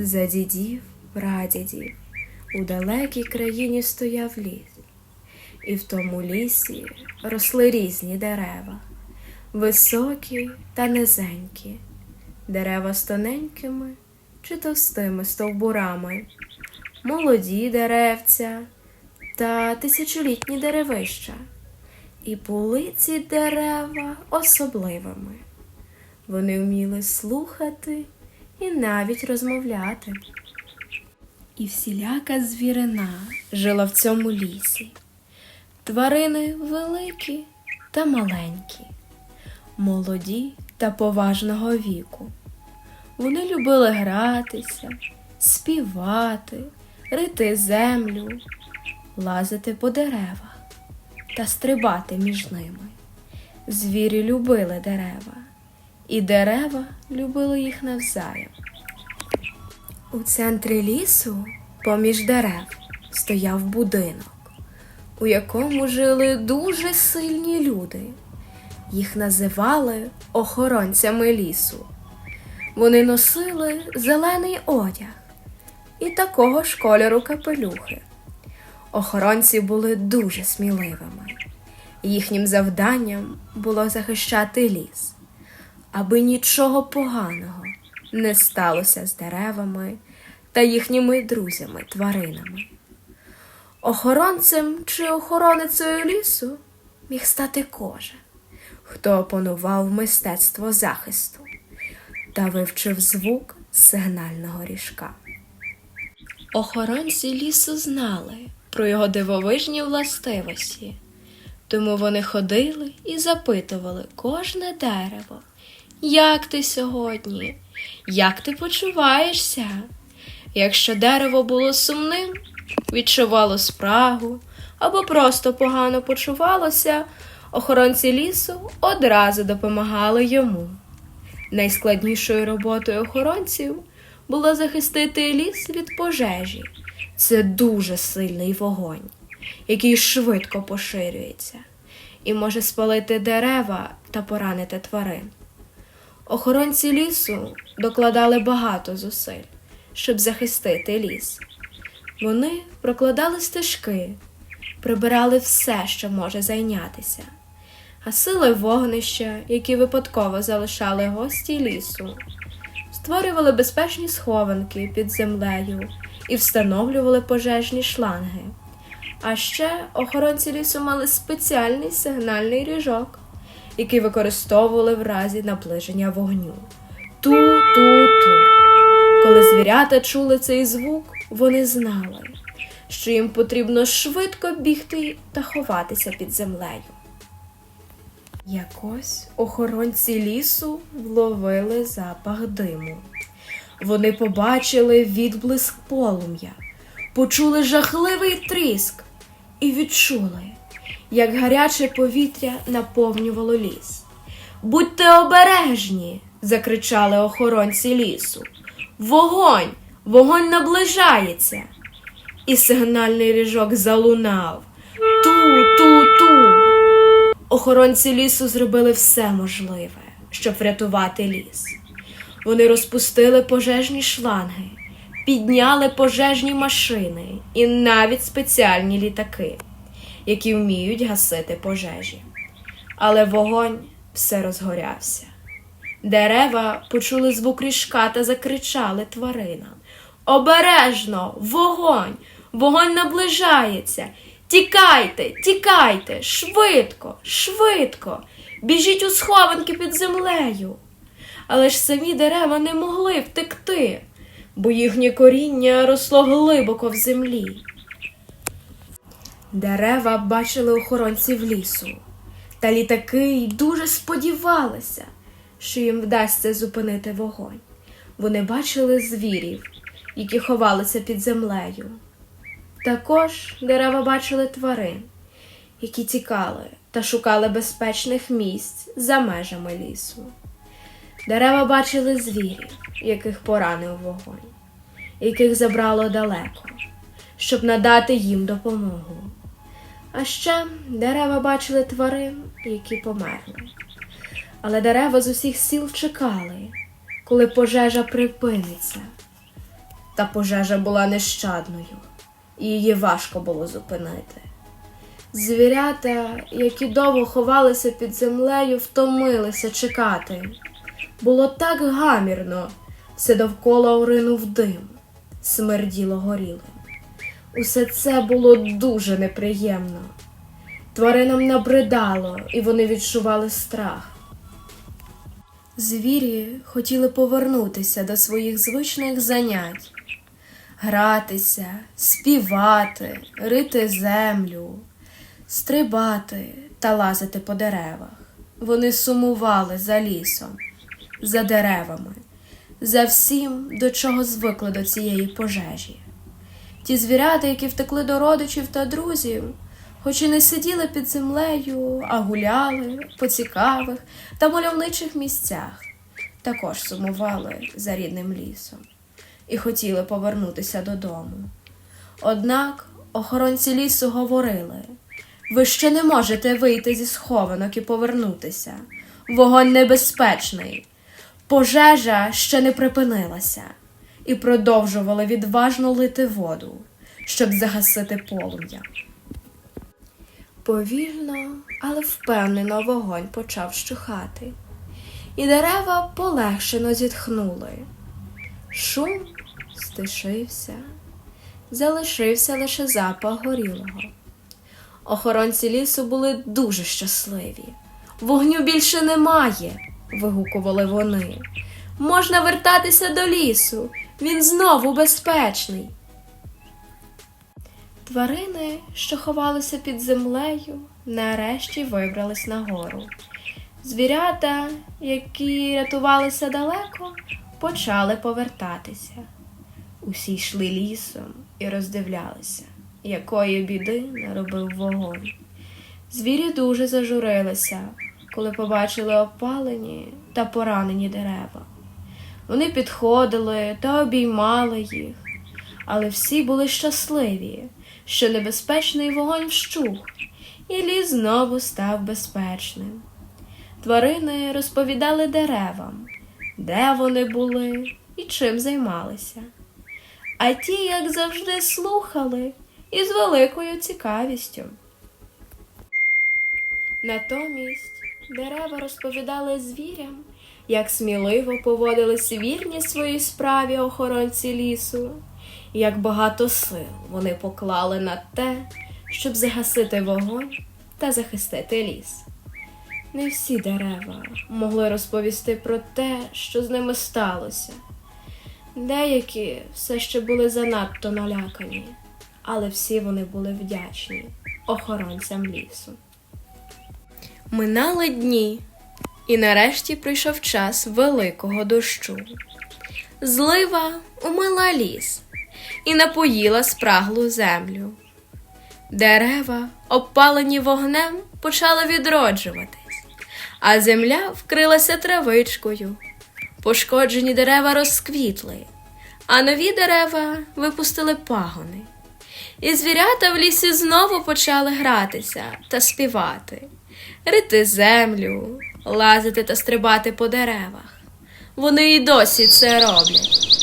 За дідів, прадідів у далекій країні стояв ліс, і в тому лісі росли різні дерева, високі та низенькі, дерева з тоненькими чи товстими стовбурами, молоді деревця та тисячолітні деревища. І були ці дерева особливими. Вони вміли слухати і навіть розмовляти. І всіляка звірина жила в цьому лісі. Тварини великі та маленькі, молоді та поважного віку. Вони любили гратися, співати, рити землю, лазити по деревах та стрибати між ними. Звірі любили дерева, і дерева любили їх навзаєм. У центрі лісу, поміж дерев, стояв будинок, у якому жили дуже сильні люди. Їх називали охоронцями лісу. Вони носили зелений одяг і такого ж кольору капелюхи. Охоронці були дуже сміливими. Їхнім завданням було захищати ліс, аби нічого поганого не сталося з деревами та їхніми друзями, тваринами. Охоронцем чи охороницею лісу міг стати кожен, хто опанував мистецтво захисту та вивчив звук сигнального ріжка. Охоронці лісу знали про його дивовижні властивості, тому вони ходили і запитували кожне дерево, як ти сьогодні, як ти почуваєшся? Якщо дерево було сумним, відчувало спрагу або просто погано почувалося, охоронці лісу одразу допомагали йому. Найскладнішою роботою охоронців було захистити ліс від пожежі. Це дуже сильний вогонь, який швидко поширюється і може спалити дерева та поранити тварин. Охоронці лісу докладали багато зусиль, щоб захистити ліс. Вони прокладали стежки, прибирали все, що може зайнятися, гасили вогнища, які випадково залишали гості лісу, створювали безпечні схованки під землею і встановлювали пожежні шланги. А ще охоронці лісу мали спеціальний сигнальний ріжок, який використовували в разі наближення вогню. Ту-ту-ту. Коли звірята чули цей звук, вони знали, що їм потрібно швидко бігти та ховатися під землею. Якось охоронці лісу вловили запах диму. Вони побачили відблиск полум'я, почули жахливий тріск і відчули, як гаряче повітря наповнювало ліс. Будьте обережні, закричали охоронці лісу. Вогонь! Вогонь наближається. І сигнальний ріжок залунав. Ту-ту-ту. Охоронці лісу зробили все можливе, щоб врятувати ліс. Вони розпустили пожежні шланги, підняли пожежні машини і навіть спеціальні літаки, які вміють гасити пожежі. Але вогонь все розгорявся. Дерева почули звук ріжка та закричали тваринам. Обережно, вогонь! Вогонь наближається. Тікайте, тікайте, швидко, швидко, біжіть у схованки під землею. Але ж самі дерева не могли втекти, бо їхнє коріння росло глибоко в землі. Дерева бачили охоронців лісу, та літаки й дуже сподівалися, що їм вдасться зупинити вогонь. Вони бачили звірів, які ховалися під землею. Також дерева бачили тварин, які тікали та шукали безпечних місць за межами лісу. Дерева бачили звірів, яких поранив вогонь, яких забрало далеко, щоб надати їм допомогу. А ще дерева бачили тварин, які померли. Але дерева з усіх сіл чекали, коли пожежа припиниться. Та пожежа була нещадною, і її важко було зупинити. Звірята, які довго ховалися під землею, втомилися чекати. Було так гамірно, все довкола оринув дим, смерділо горілим. Усе це було дуже неприємно. Тваринам набридало, і вони відчували страх. Звірі хотіли повернутися до своїх звичних занять, гратися, співати, рити землю, стрибати та лазити по деревах. Вони сумували за лісом, за деревами, за всім, до чого звикли до цієї пожежі. Ті звірята, які втекли до родичів та друзів, хоч і не сиділи під землею, а гуляли по цікавих та мальовничих місцях, також сумували за рідним лісом і хотіли повернутися додому. Однак охоронці лісу говорили: ви ще не можете вийти зі схованок і повернутися. Вогонь небезпечний. Пожежа ще не припинилася, і продовжували відважно лити воду, щоб загасити полум'я. Повільно, але впевнено вогонь почав щухати, і дерева полегшено зітхнули. Шум стишився, залишився лише запах горілого. Охоронці лісу були дуже щасливі. Вогню більше немає, вигукували вони. Можна вертатися до лісу, він знову безпечний. Тварини, що ховалися під землею, нарешті вибрались нагору. Звірята, які рятувалися далеко, почали повертатися. Усі йшли лісом і роздивлялися, якої біди наробив вогонь. Звірі дуже зажурилися, коли побачили опалені та поранені дерева. Вони підходили та обіймали їх, але всі були щасливі, що небезпечний вогонь вщух, і ліс знову став безпечним. Тварини розповідали деревам, де вони були і чим займалися. А ті, як завжди, слухали і з великою цікавістю. Натомість дерева розповідали звірям, як сміливо поводились вірні своїй справі охоронці лісу, і як багато сил вони поклали на те, щоб загасити вогонь та захистити ліс. Не всі дерева могли розповісти про те, що з ними сталося. Деякі все ще були занадто налякані, але всі вони були вдячні охоронцям лісу. Минали дні, і нарешті прийшов час великого дощу. Злива умила ліс і напоїла спраглу землю. Дерева, обпалені вогнем, почали відроджуватись, а земля вкрилася травичкою. Пошкоджені дерева розквітли, а нові дерева випустили пагони. І звірята в лісі знову почали гратися та співати, рити землю, лазити та стрибати по деревах. Вони і досі це роблять.